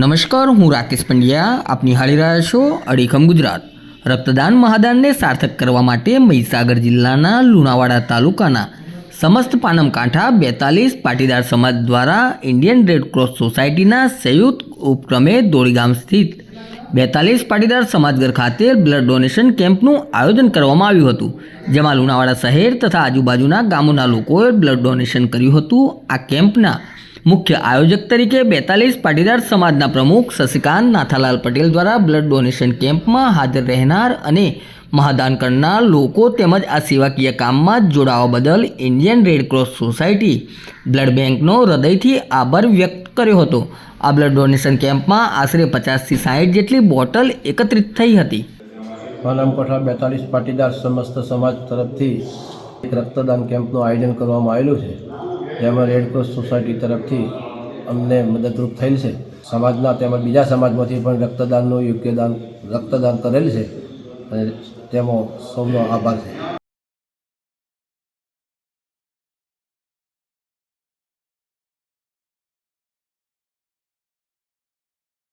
નમસ્કાર, હું રાકેશ પંડ્યા. આપ નિહાળી રહ્યા છો અડીખમ ગુજરાત. રક્તદાન મહાદાનને સાર્થક કરવા માટે મહીસાગર જિલ્લાના લુણાવાડા તાલુકાના સમસ્ત પાનમ કાંઠા બેતાલીસ પાટીદાર સમાજ દ્વારા ઇન્ડિયન રેડક્રોસ સોસાયટીના સંયુક્ત ઉપક્રમે દોડીગામ સ્થિત બેતાલીસ પાટીદાર સમાજઘર ખાતે બ્લડ ડોનેશન કેમ્પનું આયોજન કરવામાં આવ્યું હતું, જેમાં લુણાવાડા શહેર તથા આજુબાજુના ગામોના લોકોએ બ્લડ ડોનેશન કર્યું હતું. આ કેમ્પના મુખ્ય આયોજક તરીકે બેતાલીસ પાટીદાર સમાજના પ્રમુખ શશિકાંત નાથાલાલ પટેલ દ્વારા બ્લડ ડોનેશન કેમ્પમાં હાજર રહેનાર અને મહાદાન કરનાર લોકો તેમજ આ સેવાકીય કામમાં જોડાવા બદલ ઇન્ડિયન રેડક્રોસ સોસાયટી બ્લડ બેંકનો હૃદયથી આભાર વ્યક્ત કર્યો હતો. આ બ્લડ ડોનેશન કેમ્પમાં આશરે પચાસથી સાઠ જેટલી બોટલ એકત્રિત થઈ હતી. પાનામકોઠા બેતાલીસ પાટીદાર સમસ્ત સમાજ તરફથી એક રક્તદાન કેમ્પનું આયોજન કરવામાં આવેલું છે. જેમાં રેડક્રોસ સોસાયટી તરફથી અમને મદદરૂપ થયેલ છે. સમાજના તેમજ બીજા સમાજમાંથી પણ રક્તદાનનું યોગ્ય દાન, રક્તદાન કરેલ છે. અને તેમાં સૌનો આભાર છે.